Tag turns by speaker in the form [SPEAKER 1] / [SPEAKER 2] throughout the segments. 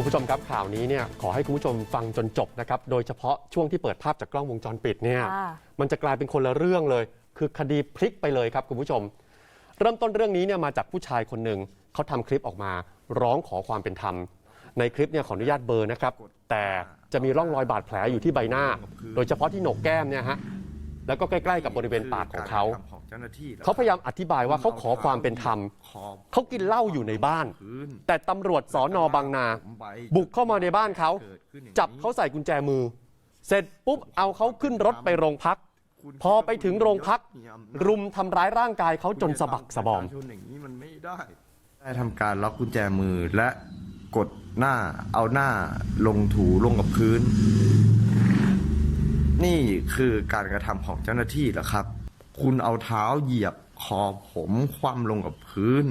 [SPEAKER 1] คุณผู้ชมครับข่าวนี้เนี่ยขอให้คุณผู้ชมฟังจนจบนะครับโดยเฉพาะช่วงที่เปิดภาพจากกล้องวงจรปิดเนี่ย
[SPEAKER 2] ค่ะ
[SPEAKER 1] มันจะกลายเป็นคนละเรื่องเลย คือคดีพลิกไปเลยครับคุณผู้ชม เริ่มต้นเรื่องนี้เนี่ยมาจากผู้ชายคนหนึ่งเขาทำคลิปออกมาร้องขอความเป็นธรรม ในคลิปเนี่ยขออนุญาตเบอร์นะครับ แต่จะมีร่องรอยบาดแผลอยู่ที่ใบหน้า โดยเฉพาะที่โหนกแก้มเนี่ยฮะแล้วก็ใกล้ๆกับบริเวณปากของเขา
[SPEAKER 3] ของ เจ้าหน้าที่
[SPEAKER 1] เขาพยายามอธิบายว่าเขาขอความเป็นธรรม
[SPEAKER 3] ขอบ
[SPEAKER 1] เขากินเหล้าอยู่ในบ้าน
[SPEAKER 3] พื้น
[SPEAKER 1] แต่ตำรวจสอนอบางนา บุกเข้ามาในบ้านเขา
[SPEAKER 3] เกิดขึ้นอย่างนี้
[SPEAKER 1] จับเขาใส่กุญแจมือ เสร็จปุ๊บเอาเขาขึ้นรถไปโรงพัก
[SPEAKER 3] คุณ
[SPEAKER 1] พอไปถึงโรงพัก
[SPEAKER 3] มีอำนาจ
[SPEAKER 1] รุมทำร้ายร่างกายเขาจนสะบักสะบอม
[SPEAKER 3] ประชาชนอย่างนี้มันไม่ได้ได้ทำการล็อกกุญแจมือและกดหน้าเอาหน้าลงถูลงกับพื้น นี่คือการกระทำของเจ้าหน้าที่เหรอครับ คุณเอาเท้าเหยียบคอผมคว่ำลงกับพื้น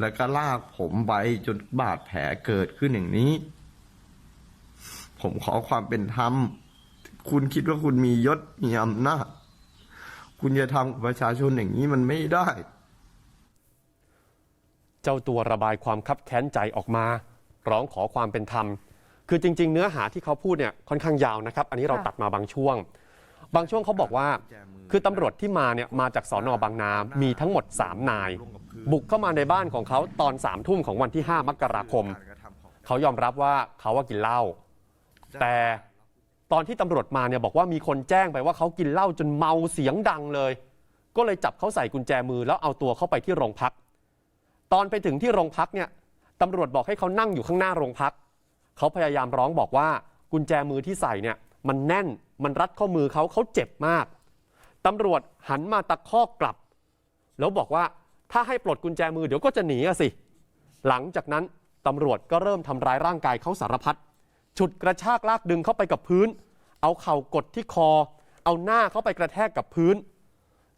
[SPEAKER 3] แล้วก็ลากผมไปจนบาดแผลเกิดขึ้นอย่างนี้ ผมขอความเป็นธรรม คุณคิดว่าคุณมียศมีอำนาจ คุณจะทำกับประชาชนอย่างนี้มันไม่ได้
[SPEAKER 1] เจ้าตัวระบายความคับแค้นใจออกมา ร้องขอความเป็นธรรม คือจริง ๆ เนื้อหาที่เขาพูดเนี่ยค่อนข้างยาวนะครับ อันนี้เราตัดมาบางช่วง บางช่วงเขาบอกว่า คือตำรวจที่มาเนี่ยมาจากสอนอบางนา มีทั้งหมด 3 นาย บุกเข้ามาในบ้านของเขาตอน3ามทุ่มของวันที่ 5 มกราคม เขายอมรับว่าเขาว่ากินเหล้า แต่ตอนที่ตำรวจมาเนี่ยบอกว่ามีคนแจ้งไปว่าเขากินเหล้าจนเมาเสียงดังเลย ก็เลยจับเขาใส่กุญแจมือแล้วเอาตัวเข้าไปที่โรงพัก ตอนไปถึงที่โรงพักเนี่ยตำรวจบอกให้เขานั่งอยู่ข้างหน้าโรงพัก เขาพยายามร้องบอกว่ากุญแจมือที่ใส่เนี่ยมันแน่นมันรัดข้อมือเขาเขาเจ็บมากตำรวจหันมาตะคอกกลับ แล้วบอกว่าถ้าให้ปลดกุญแจมือเดี๋ยวก็จะหนีอะสิ หลังจากนั้นตำรวจก็เริ่มทำร้ายร่างกายเขาสารพัดฉุดกระชากลากดึงเข้าไปกับพื้น เอาเข่ากดที่คอ เอาหน้าเข้าไปกระแทกกับพื้น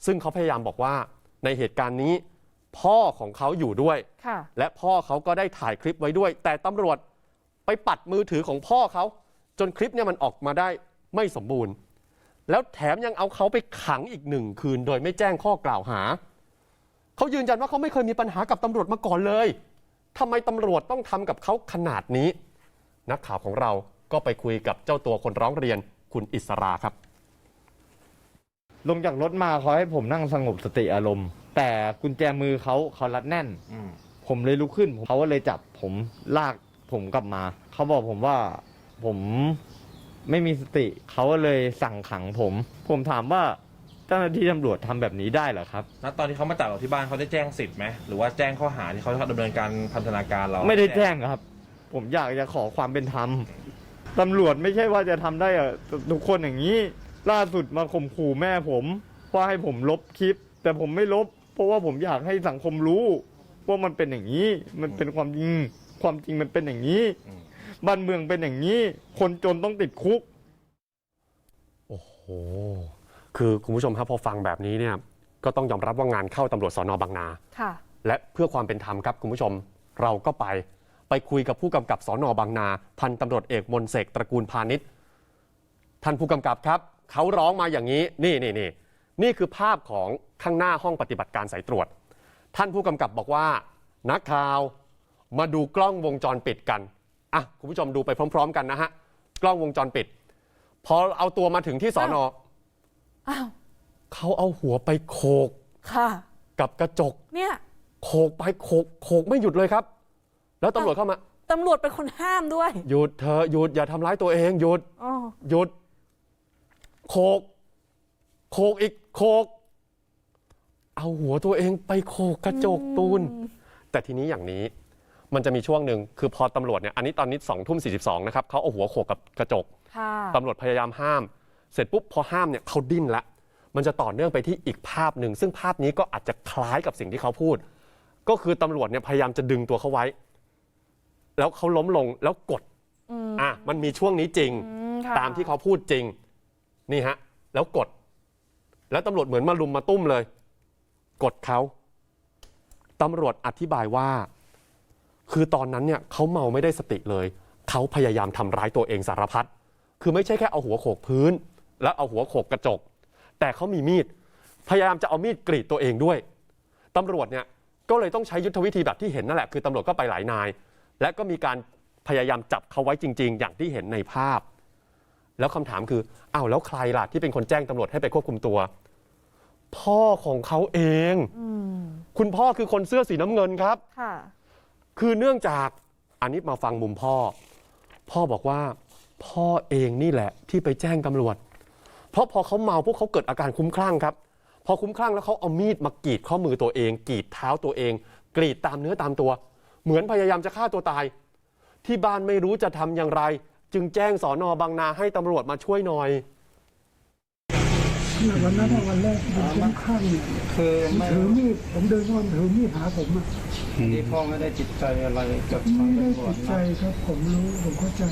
[SPEAKER 1] ซึ่งเขาพยายามบอกว่าในเหตุการณ์นี้ พ่อของเขาอยู่ด้วย
[SPEAKER 2] ค่ะ
[SPEAKER 1] และพ่อเขาก็ได้ถ่ายคลิปไว้ด้วย แต่ตำรวจไปปัดมือถือของพ่อเขา จนคลิปเนี่ยมันออกมาได้ ไม่สมบูรณ์ แล้วแถมยังเอาเขาไปขังอีกหนึ่งคืน โดยไม่แจ้งข้อกล่าวหา เขายืนยันว่าเขาไม่เคยมีปัญหากับตำรวจมาก่อนเลยทำไมตำรวจต้องทำกับเขาขนาดนี้ นักข่าวของเราก็ไปคุยกับเจ้าตัวคนร้องเรียนคุณอิสราครับ
[SPEAKER 4] ลงจากรถมาเขาให้ผมนั่งสงบสติอารมณ์ แต่กุญแจมือเขาเขารัดแน่น ผมเลยลุกขึ้นเขาก็เลยจับผมลากผมกลับมา เขาบอกผมว่าผม ไม่มีสติเขาก็เลยสั่งขังผม ผมถามว่าเจ้าหน้าที่ตำรวจทำแบบนี้ได้เหรอครับ
[SPEAKER 5] แล้วตอนที่เขามาจับเราที่บ้านเขาได้แจ้งสิทธิ์ไหมหรือว่าแจ้งข้อหาที่เขาดำเนินการพันธนาการเรา
[SPEAKER 4] ไม่ได้แจ้งครับ ผมอยากจะขอความเป็นธรรมตำรวจไม่ใช่ว่าจะทำได้อะทุกคนอย่างนี้ ล่าสุดมาข่มขู่แม่ผม ว่าให้ผมลบคลิป แต่ผมไม่ลบ เพราะว่าผมอยากให้สังคมรู้ ว่ามันเป็นอย่างนี้ มันเป็นความจริงความจริงมันเป็นอย่างนี้ บ้านเมืองเป็นอย่างนี้ คนจนต้องติดคุก
[SPEAKER 1] โอ้โห คือคุณผู้ชมครับพอฟังแบบนี้เนี่ยก็ต้องยอมรับว่างานเข้าตำรวจสอนอบางนา
[SPEAKER 2] ค่ะ
[SPEAKER 1] และเพื่อความเป็นธรรมครับคุณผู้ชมเราก็ไปไปคุยกับผู้กำกับสอนอบางนา พันตำรวจเอกมนเสกตระกูลพาณิชย์ท่านผู้กำกับครับ เขาร้องมาอย่างนี้ นี่นี่นี่นี่คือภาพของข้างหน้าห้องปฏิบัติการสายตรวจ ท่านผู้กำกับบอกว่า นักข่าวมาดูกล้องวงจรปิดกัน อะคุณผู้ชมดูไปพร้อม ๆ กันนะฮะกล้องวงจรปิด พอเอาตัวมาถึงที่สอนอ
[SPEAKER 2] อ้าว
[SPEAKER 1] เขาเอาหัวไปโขก
[SPEAKER 2] ค่ะ
[SPEAKER 1] กับกระจก
[SPEAKER 2] เนี่ย
[SPEAKER 1] โขกไปโขกโขกไม่หยุดเลยครับ แล้วตำรวจเข้ามา
[SPEAKER 2] ตำรวจเป็นคนห้ามด้วย
[SPEAKER 1] หยุดเธอะหยุดอย่าทำร้ายตัวเองหยุด
[SPEAKER 2] อ๋อ
[SPEAKER 1] หยุดโขกโขกอีกโขก เอาหัวตัวเองไปโขกกระจกปูน แต่ทีนี้อย่างนี้ มันจะมีช่วงหนึ่งคือพอตำรวจเนี่ยอันนี้ตอนนี้สองทุ่มสี่สิบสองนะครับเขาเอาหัวโขกกับกระจก
[SPEAKER 2] ค่ะ
[SPEAKER 1] ตำรวจพยายามห้าม เสร็จปุ๊บพอห้ามเนี่ยเขาดิ้นละ มันจะต่อเนื่องไปที่อีกภาพหนึ่งซึ่งภาพนี้ก็อาจจะคล้ายกับสิ่งที่เขาพูด ก็คือตำรวจเนี่ยพยายามจะดึงตัวเขาไว้ แล้วเขาล้มลงแล้วกด
[SPEAKER 2] อืม
[SPEAKER 1] อะมันมีช่วงนี้จริง
[SPEAKER 2] อืมค่ะ
[SPEAKER 1] ตามที่เขาพูดจริง นี่ฮะ แล้วกด แล้วตำรวจเหมือนมาลุมมาตุ้มเลย กดเขาตำรวจอธิบายว่า คือตอนนั้นเนี่ยเขาเมาไม่ได้สติเลย เขาพยายามทำร้ายตัวเองสารพัดคือไม่ใช่แค่เอาหัวโขกพื้น แล้วเอาหัวโขกกระจก แต่เขามีมีด พยายามจะเอามีดกรีดตัวเองด้วยตำรวจเนี่ยก็เลยต้องใช้ยุทธวิธีแบบที่เห็นนั่นแหละคือตำรวจก็ไปหลายนาย และก็มีการพยายามจับเขาไว้จริง ๆ อย่างที่เห็นในภาพ แล้วคำถามคืออ้าวแล้วใครล่ะที่เป็นคนแจ้งตำรวจให้ไปควบคุมตัว พ่อของเขาเอง
[SPEAKER 2] อืม
[SPEAKER 1] คุณพ่อคือคนเสื้อสีน้ำเงินครับ
[SPEAKER 2] ค่ะ
[SPEAKER 1] คือเนื่องจากอันนี้มาฟังมุมพ่อ พ่อบอกว่าพ่อเองนี่แหละที่ไปแจ้งตำรวจ เพราะพอเขาเมาพวกเขาเกิดอาการคุ้มคลั่งครับ พอคุ้มคลั่งแล้วเขาเอามีดมากรีดข้อมือตัวเอง กรีดเท้าตัวเอง กรีดตามเนื้อตามตัว เหมือนพยายามจะฆ่าตัวตาย ที่บ้านไม่รู้จะทำอย่างไร จึงแจ้งสอนอบางนาให้ตำรวจมาช่วยหน่อย
[SPEAKER 6] เนี่ยวันนั้นอะวันแรกที่ผมคุ้มข้างเนี่ย
[SPEAKER 7] คือไม่
[SPEAKER 6] ถือมีดผมเดินเข้ามาถือมีดหาผมอะ
[SPEAKER 7] ที่พ่อไม่ได้จิตใจอะไรกับทาง
[SPEAKER 6] ไม่ได้
[SPEAKER 7] ตำรว
[SPEAKER 6] ติ
[SPEAKER 7] จ
[SPEAKER 6] ดใจ
[SPEAKER 7] นะครับ
[SPEAKER 6] ผมรู้ผมเข้าใจ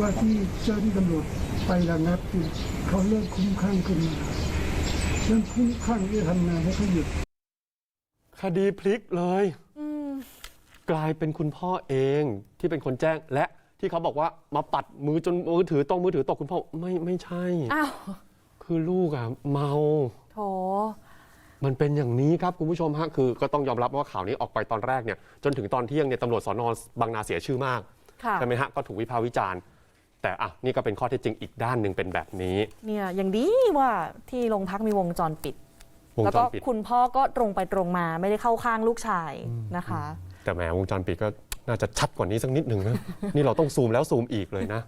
[SPEAKER 6] ว่าที่เจ้าที่ตำรวจไประงับเนี่ยเขาเริ่มคุ้มข้างขึ้นมาเริ่มคุ้มข้างที่จะทำงานให้เขาหยุด
[SPEAKER 1] คดีพลิกเลย
[SPEAKER 2] อืม
[SPEAKER 1] กลายเป็นคุณพ่อเองที่เป็นคนแจ้งและที่เขาบอกว่ามาปัดมือจนมือถือตรงมือถือตกคุณพ่อไม่ไม่ใช่
[SPEAKER 2] อ้าว
[SPEAKER 1] คือลูกอะเมา
[SPEAKER 2] โถ
[SPEAKER 1] มันเป็นอย่างนี้ครับคุณผู้ชมฮะคือก็ต้องยอมรับว่าข่าวนี้ออกไปตอนแรกเนี่ยจนถึงตอนเที่ยงเนี่ยตำรวจสอนอบางนาเสียชื่อมาก
[SPEAKER 2] ค่ะ
[SPEAKER 1] ใช่ไหมฮะก็ถูกวิพากษ์วิจารณ์ แต่อะนี่ก็เป็นข้อเท็จจริงอีกด้านหนึ่งเป็นแบบนี้
[SPEAKER 2] เนี่ยอย่างดีว่าที่โรงพักมีวงจรปิด
[SPEAKER 1] วง
[SPEAKER 2] แล้ว
[SPEAKER 1] จ
[SPEAKER 2] ก็
[SPEAKER 1] รปิด
[SPEAKER 2] คุณพ่อก็ตรงไปตรงมาไม่ได้เข้าข้างลูกชายนะคะ
[SPEAKER 1] แต่แหมวงจรปิดก็น่าจะชัดกว่านี้สักนิดหนึ่งนะ นี่เราต้องซูมแล้วซูมอีกเลยนะ